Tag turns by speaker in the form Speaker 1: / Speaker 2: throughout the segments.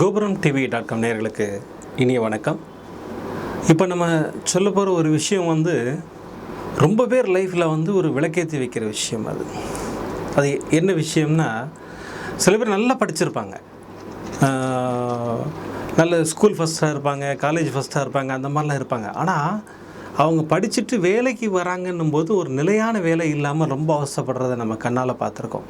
Speaker 1: கோபுரம் TV dot com நேர்களுக்கு இனிய வணக்கம். இப்போ நம்ம சொல்ல போகிற ஒரு விஷயம் வந்து ரொம்ப பேர் லைஃப்பில் வந்து ஒரு விளக்கேற்றி வைக்கிற விஷயம் அது. அது என்ன விஷயம்னா சில பேர் நல்லா படிச்சிருப்பாங்க. நல்ல ஸ்கூல் ஃபஸ்ட்டாக இருப்பாங்க காலேஜ் ஃபஸ்ட்டாக இருப்பாங்க அந்த மாதிரிலாம் இருப்பாங்க. ஆனால் அவங்க படிச்சுட்டு வேலைக்கு வராங்கன்னும் போது ஒரு நிலையான வேலை இல்லாமல் ரொம்ப அவசரப்படுறதை நம்ம கண்ணால் பார்த்துருக்கோம்.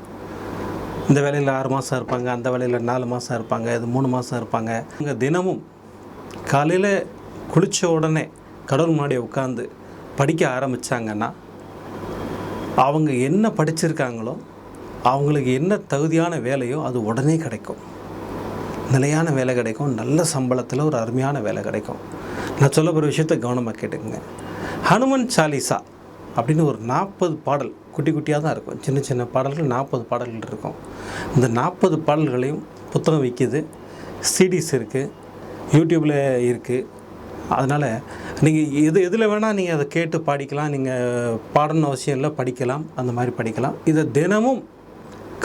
Speaker 1: இந்த வேலையில் ஆறு மாதம் இருப்பாங்க அந்த வேலையில் நாலு மாதம் இருப்பாங்க இது மூணு மாதம் இருப்பாங்க. இங்கே தினமும் காலையில் குளித்த உடனே கடவுள் முன்னாடி உட்காந்து படிக்க ஆரம்பித்தாங்கன்னா அவங்க என்ன படிச்சிருக்காங்களோ அவங்களுக்கு என்ன தகுதியான வேலையோ அது உடனே கிடைக்கும். நிலையான வேலை கிடைக்கும் நல்ல சம்பளத்தில் ஒரு அருமையான வேலை கிடைக்கும். நான் சொல்ல போகிற விஷயத்தை கவனமாக கேட்டுக்கங்க. ஹனுமன் சாலிசா அப்படின்னு ஒரு நாற்பது பாடல் குட்டி குட்டியாக தான் இருக்கும். சின்ன சின்ன பாடல்கள் நாற்பது பாடல்கள் இருக்கும். இந்த நாற்பது பாடல்களையும் புத்தகம் விற்கிது சிடிஸ் இருக்குது யூடியூப்பில் இருக்குது அதனால் நீங்கள் எது எதில் வேணால் நீங்கள் அதை கேட்டு பாடிக்கலாம். நீங்கள் பாடணும் அவசியம் இல்லை படிக்கலாம் அந்த மாதிரி படிக்கலாம். இதை தினமும்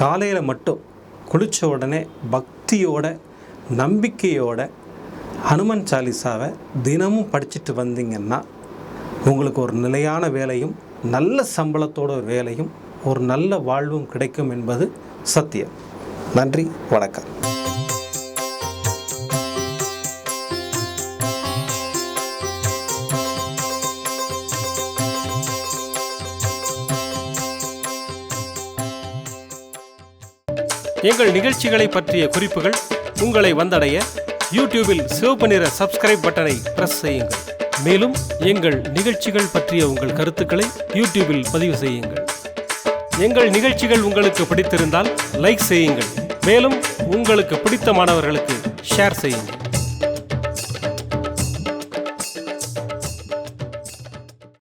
Speaker 1: காலையில் மட்டும் குளித்த உடனே பக்தியோட நம்பிக்கையோட ஹனுமன் சாலிசாவை தினமும் படிச்சுட்டு வந்தீங்கன்னா உங்களுக்கு ஒரு நிலையான வேலையும் நல்ல சம்பளத்தோட வேலையும் ஒரு நல்ல வாழ்வும் கிடைக்கும் என்பது சத்தியம். நன்றி வணக்கம்.
Speaker 2: எங்கள் நிகழ்ச்சிகளை பற்றிய குறிப்புகள் உங்களை வந்தடைய யூடியூபில் சிவப்பு நிற சப்ஸ்கிரைப் பட்டனை பிரஸ் செய்யுங்கள். மேலும் எங்கள் நிகழ்ச்சிகள் பற்றிய உங்கள் கருத்துக்களை யூடியூபில் பதிவு செய்யுங்கள். எங்கள் நிகழ்ச்சிகள் உங்களுக்கு பிடித்திருந்தால் லைக் செய்யுங்கள். மேலும் உங்களுக்கு பிடித்த மாணவர்களுக்கு ஷேர் செய்யுங்கள்.